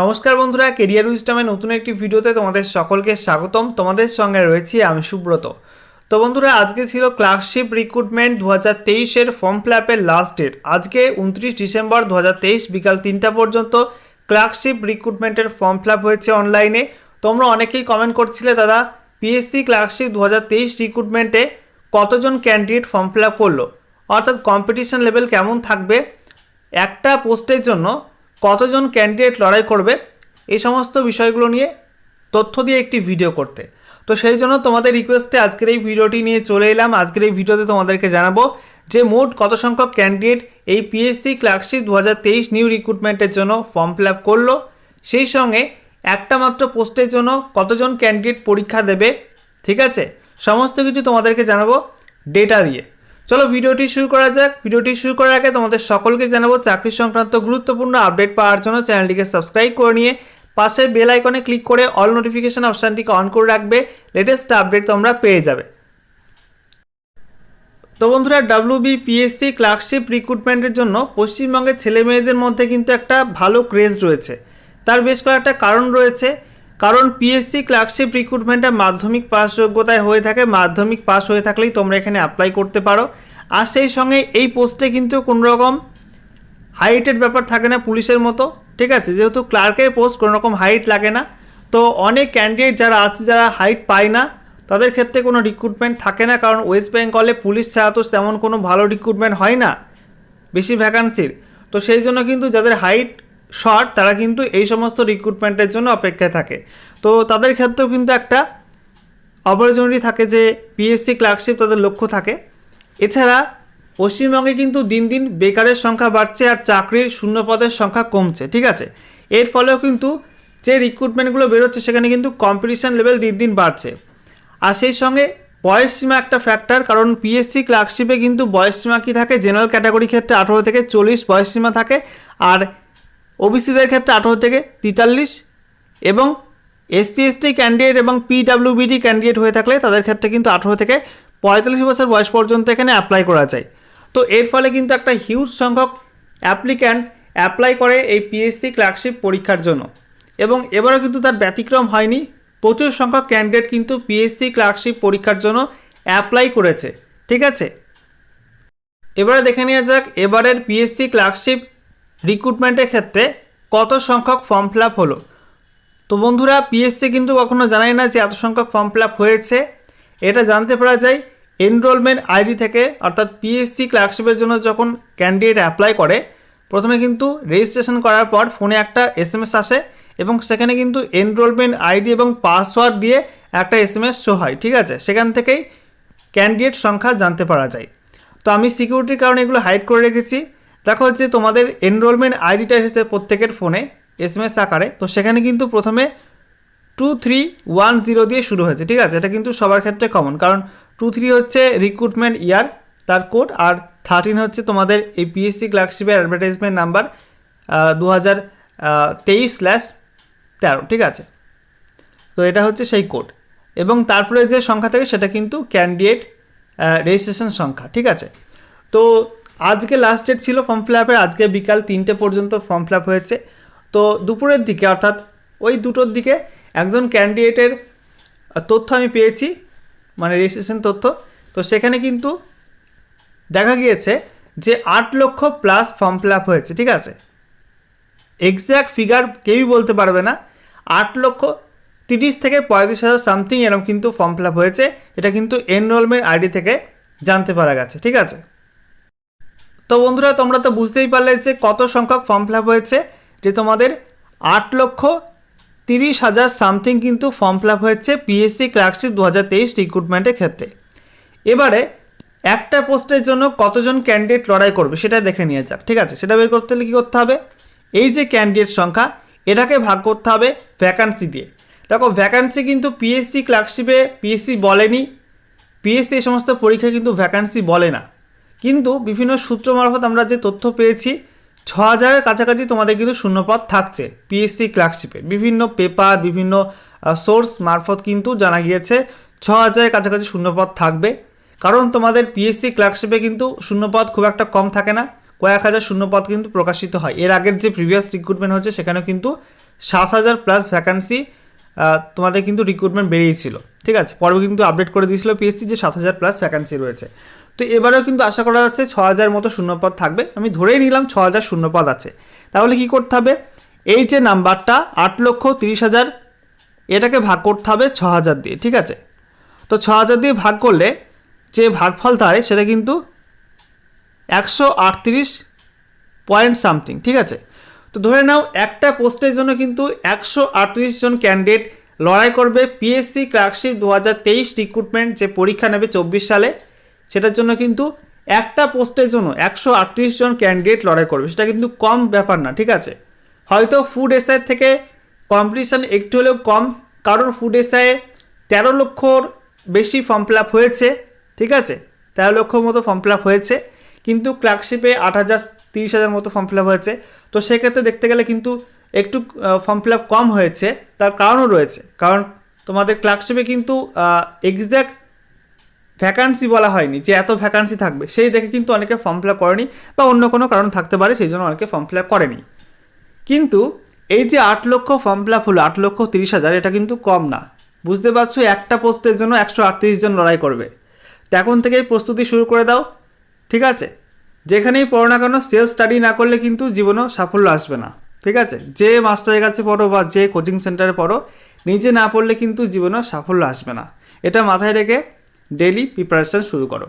নমস্কার বন্ধুরা কেরিয়ার উইস্টামের নতুন একটি ভিডিওতে তোমাদের সকলকে স্বাগতম। তোমাদের সঙ্গে রয়েছি আমি সুব্রত। তো বন্ধুরা, আজকে ছিল ক্লার্কশিপ রিক্রুটমেন্ট দু হাজার তেইশের ফর্ম ফিল লাস্ট ডেট আজকে উনত্রিশ ডিসেম্বর দু হাজার তেইশ বিকাল তিনটা পর্যন্ত ক্লার্কশিপ রিক্রুটমেন্টের ফর্ম ফিল হয়েছে অনলাইনে তোমরা অনেকেই কমেন্ট করছিলে, দাদা পিএসসি ক্লার্কশিপ দু হাজার তেইশ রিক্রুটমেন্টে কতজন ক্যান্ডিডেট ফর্ম ফিল আপ করল? অর্থাৎ কম্পিটিশন লেভেল কেমন থাকবে? একটা পোস্টের জন্য কতজন ক্যান্ডিডেট লড়াই করবে, এই সমস্ত বিষয়গুলো নিয়ে তথ্য দিয়ে একটি ভিডিও করতে। তো সেই জন্য তোমাদের রিকোয়েস্টে আজকের এই ভিডিওটি নিয়ে চলে এলাম। আজকের এই ভিডিওতে তোমাদেরকে জানাব যে মোট কত সংখ্যক ক্যান্ডিডেট এই পিএসসি ক্লার্কশিপ দু হাজার তেইশ নিউ রিক্রুটমেন্টের জন্য ফর্ম ফিল করল। সেই সঙ্গে একটা মাত্র পোস্টের জন্য কতজন ক্যান্ডিডেট পরীক্ষা দেবে, ঠিক আছে? সমস্ত কিছু তোমাদেরকে জানাব ডেটা দিয়ে। চলো ভিডিওটি শুরু করা যাক। ভিডিওটি শুরু করার আগে তোমাদের সকলকে জানাব, চাকরি সংক্রান্ত গুরুত্বপূর্ণ আপডেট পাওয়ার জন্য চ্যানেলটিকে সাবস্ক্রাইব করে নিয়ে পাশে বেল আইকনে ক্লিক করে অল নোটিফিকেশান অপশানটিকে অন করে রাখবে। লেটেস্ট আপডেট তোমরা পেয়ে যাবে। তো বন্ধুরা ডাব্লিউ বি পিএসসি ক্লার্কশিপ রিক্রুটমেন্টের জন্য পশ্চিমবঙ্গের ছেলে মেয়েদের মধ্যে কিন্তু একটা ভালো ক্রেজ রয়েছে। তার বেশ কয়েকটা কারণ রয়েছে। কারণ পিএসসি ক্লার্কশিপ রিক্রুটমেন্টটা মাধ্যমিক পাস যোগ্যতায় হয়ে থাকে, মাধ্যমিক পাস হয়ে থাকলেই তোমরা এখানে অ্যাপ্লাই করতে পারো। আর সেই সঙ্গে এই পোস্টে কিন্তু কোনো রকম হাইটের ব্যাপার থাকে না পুলিশের মতো, ঠিক আছে? যেহেতু ক্লার্কের পোস্ট কোনো রকম হাইট লাগে না। তো অনেক ক্যান্ডিডেট যারা আছে, যারা হাইট পায় না, তাদের ক্ষেত্রে কোনো রিক্রুটমেন্ট থাকে না। কারণ ওয়েস্ট বেঙ্গলে পুলিশ ছাড়া তো তেমন কোনো ভালো রিক্রুটমেন্ট হয় না, বেশি ভ্যাকান্সির তো সেই জন্য কিন্তু যাদের হাইট শর্ট তারা কিন্তু এই সমস্ত রিক্রুটমেন্টের জন্য অপেক্ষায় থাকে। তো তাদের ক্ষেত্রেও কিন্তু একটা অপরচুনিটি থাকে যে পিএসসি ক্লার্কশিপ তাদের লক্ষ্য থাকে। এছাড়া পশ্চিমবঙ্গে কিন্তু দিন দিন বেকারের সংখ্যা বাড়ছে আর চাকরির শূন্যপদের সংখ্যা কমছে, ঠিক আছে? এর ফলেও কিন্তু যে রিক্রুটমেন্টগুলো বেরোচ্ছে সেখানে কিন্তু কম্পিটিশান লেভেল দিন দিন বাড়ছে। আর সেই সঙ্গে বয়স সীমা একটা ফ্যাক্টর কারণ পিএসসি ক্লার্কশিপে কিন্তু বয়স সীমা কী থাকে? জেনারেল ক্যাটাগরি ক্ষেত্রে আঠেরো থেকে চল্লিশ বয়স সীমা থাকে আর ওবিসিদের ক্ষেত্রে আঠেরো থেকে তেতাল্লিশ এবং এসসি এসটি ক্যান্ডিডেট এবং পিডাব্লিউবিডি ক্যান্ডিডেট হয়ে থাকলে তাদের ক্ষেত্রে কিন্তু আঠেরো থেকে পঁয়তাল্লিশ বছর বয়স পর্যন্ত এখানে অ্যাপ্লাই করা যায়। তো এর ফলে কিন্তু একটা হিউজ সংখ্যক অ্যাপ্লিক্যান্ট অ্যাপ্লাই করে এই পিএসসি ক্লার্কশিপ পরীক্ষার জন্য। এবং এবারও কিন্তু তার ব্যতিক্রম হয়নি, প্রচুর সংখ্যক ক্যান্ডিডেট কিন্তু পিএসসি ক্লার্কশিপ পরীক্ষার জন্য অ্যাপ্লাই করেছে, ঠিক আছে? এবারে দেখে নেওয়া যাক, এবারের পিএসসি ক্লার্কশিপ রিক্রুটমেন্টের ক্ষেত্রে কত সংখ্যক ফর্ম ফিল হলো। তো বন্ধুরা পিএসসি কিন্তু কখনো জানায় না যে এত সংখ্যক ফর্ম ফিল হয়েছে। এটা জানতে পারা যায় এনরোলমেন্ট আইডি থেকে, অর্থাৎ পিএসসি ক্লার্কশিপের জন্য যখন ক্যান্ডিডেট অ্যাপ্লাই করে, প্রথমে কিন্তু রেজিস্ট্রেশন করার পর ফোনে একটা এস এম আসে এবং সেখানে কিন্তু এনরোলমেন্ট আইডি এবং পাসওয়ার্ড দিয়ে একটা এস এম এস শো হয়, ঠিক আছে? সেখান থেকেই ক্যান্ডিডেট সংখ্যা জানতে পারা যায়। তো আমি সিকিউরিটির কারণে এগুলো হাইড করে রেখেছি। দেখো হচ্ছে তোমাদের এনরোলমেন্ট আইডিটা এসেছে প্রত্যেকের ফোনে এস আকারে। তো সেখানে কিন্তু প্রথমে টু থ্রি ওয়ান জিরো দিয়ে শুরু হয়েছে, ঠিক আছে? এটা কিন্তু সবার ক্ষেত্রে কমন কারণ টু থ্রি হচ্ছে রিক্রুটমেন্ট ইয়ার তার কোড আর থার্টিন হচ্ছে তোমাদের এই পিএসসি ক্লার্কশিপের অ্যাডভার্টাইজমেন্ট নাম্বার দু হাজার তেইশ স্ল্যাশ তেরো ঠিক আছে? তো এটা হচ্ছে সেই কোড এবং তারপরে যে সংখ্যা থাকে সেটা কিন্তু ক্যান্ডিডেট রেজিস্ট্রেশন সংখ্যা, ঠিক আছে? তো আজকে লাস্ট ডেট ছিল ফর্ম ফিল আপের আজকে বিকাল তিনটে পর্যন্ত ফর্ম ফিল আপ হয়েছে। তো দুপুরের দিকে, অর্থাৎ ওই দুটোর দিকে একজন ক্যান্ডিডেটের তথ্য আমি পেয়েছি মানে রেজিস্ট্রেশন তথ্য। তো সেখানে কিন্তু দেখা গিয়েছে যে আট লক্ষ প্লাস ফর্ম ফিল আপ হয়েছে, ঠিক আছে? এক্স্যাক্ট ফিগার কেউই বলতে পারবে না। আট লক্ষ তিরিশ থেকে পঁয়ত্রিশ হাজার সামথিং এরকম কিন্তু ফর্ম ফিল আপ হয়েছে। এটা কিন্তু এনরোলমেন্ট আইডি থেকে জানতে পারা গেছে, ঠিক আছে? তো বন্ধুরা, তোমরা তো বুঝতেই পারলে যে কত সংখ্যক ফর্ম ফিল আপ হয়েছে, যে তোমাদের আট লক্ষ তিরিশ হাজার সামথিং কিন্তু ফর্ম ফিল আপ হয়েছে পিএসসি ক্লার্কশিপ দু হাজার তেইশ রিক্রুটমেন্টের ক্ষেত্রে। এবারে একটা পোস্টের জন্য কতজন ক্যান্ডিডেট লড়াই করবে সেটা দেখে নিয়ে যাক, ঠিক আছে? সেটা বের করতে হলে কী করতে হবে? এই যে ক্যান্ডিডেট সংখ্যা, এটাকে ভাগ করতে হবে ভ্যাকান্সি দিয়ে। দেখো ভ্যাকান্সি কিন্তু পিএসসি ক্লার্কশিপে পিএসসি বলেনি, পিএসসি এই সমস্ত পরীক্ষা কিন্তু ভ্যাকান্সি বলে না। কিন্তু বিভিন্ন সূত্র মারফত আমরা যে তথ্য পেয়েছি ছ হাজারের কাছাকাছি তোমাদের কিন্তু শূন্যপদ থাকছে পিএসসি ক্লার্কশিপে বিভিন্ন পেপার বিভিন্ন সোর্স মারফত কিন্তু জানা গিয়েছে ছ হাজারের কাছাকাছি শূন্যপদ থাকবে। কারণ তোমাদের পিএসসি ক্লার্কশিপে কিন্তু শূন্যপদ খুব একটা কম থাকে না, কয়েক হাজার শূন্যপদ কিন্তু প্রকাশিত হয়। এর আগের যে প্রিভিয়াস রিক্রুটমেন্ট হচ্ছে সেখানেও কিন্তু সাত হাজার প্লাস ভ্যাকান্সি তোমাদের কিন্তু রিক্রুটমেন্ট বেরিয়েছিল। ঠিক আছে? পরে কিন্তু আপডেট করে দিয়েছিল পিএসসি যে সাত হাজার প্লাস ভ্যাকান্সি রয়েছে। তো এবারেও কিন্তু আশা করা যাচ্ছে ছ হাজার মতো শূন্যপদ থাকবে। আমি ধরেই নিলাম ছ হাজার শূন্যপদ আছে। তাহলে কি করতে হবে? এই যে নাম্বারটা, আট লক্ষ তিরিশ হাজার, এটাকে ভাগ করতে হবে ছ হাজার দিয়ে, ঠিক আছে? তো ছ হাজার দিয়ে ভাগ করলে যে ভাগফল দাঁড়ায় সেটা কিন্তু একশো আটত্রিশ পয়েন্ট সামথিং ঠিক আছে? তো ধরে নাও, একটা পোস্টের জন্য কিন্তু একশো আটত্রিশ জন ক্যান্ডিডেট লড়াই করবে। পিএসসি ক্লার্কশিপ দু হাজার তেইশ রিক্রুটমেন্ট যে পরীক্ষা নেবে চব্বিশ সালে সেটার জন্য কিন্তু একটা পোস্টের জন্য একশো আটত্রিশ জন ক্যান্ডিডেট লড়াই করবে। সেটা কিন্তু কম ব্যাপার না, ঠিক আছে? হয়তো ফুড এসআই থেকে কম্পিটিশান একটু হলেও কম, কারণ ফুড এসআইয়ে তেরো লক্ষর বেশি ফর্ম ফিল হয়েছে, ঠিক আছে? তেরো লক্ষর মতো ফর্ম ফিল হয়েছে, কিন্তু ক্লার্কশিপে আট হাজার তিরিশ হাজার মতো ফর্ম ফিল হয়েছে। তো সেক্ষেত্রে দেখতে গেলে কিন্তু একটু ফর্ম ফিল কম হয়েছে, তার কারণও রয়েছে। কারণ তোমাদের ক্লার্কশিপে কিন্তু এক্স্যাক্ট ভ্যাকান্সি বলা হয়নি, যে এত ভ্যাকান্সি থাকবে, সেই দেখে কিন্তু অনেকে ফর্ম ফিল আপ করেনি বা অন্য কোনো কারণ থাকতে পারে, সেই জন্য অনেকে ফর্ম ফিল আপ করেনি। কিন্তু এই যে আট লক্ষ ফর্ম ফিল আপ হলো, আট লক্ষ তিরিশ হাজার, এটা কিন্তু কম না। বুঝতে পারছ, একটা পোস্টের জন্য একশো আটত্রিশ জন লড়াই করবে। তো এখন থেকেই প্রস্তুতি শুরু করে দাও, ঠিক আছে? যেখানেই পড়ো না কেন সেলফ স্টাডি না করলে কিন্তু জীবনেও সাফল্য আসবে না, ঠিক আছে? যে মাস্টারের কাছে পড়ো বা যে কোচিং সেন্টারে পড়ো, নিজে না পড়লে কিন্তু জীবনেও সাফল্য আসবে না। এটা মাথায় রেখে ডেলি প্রিপারেশান শুরু করো।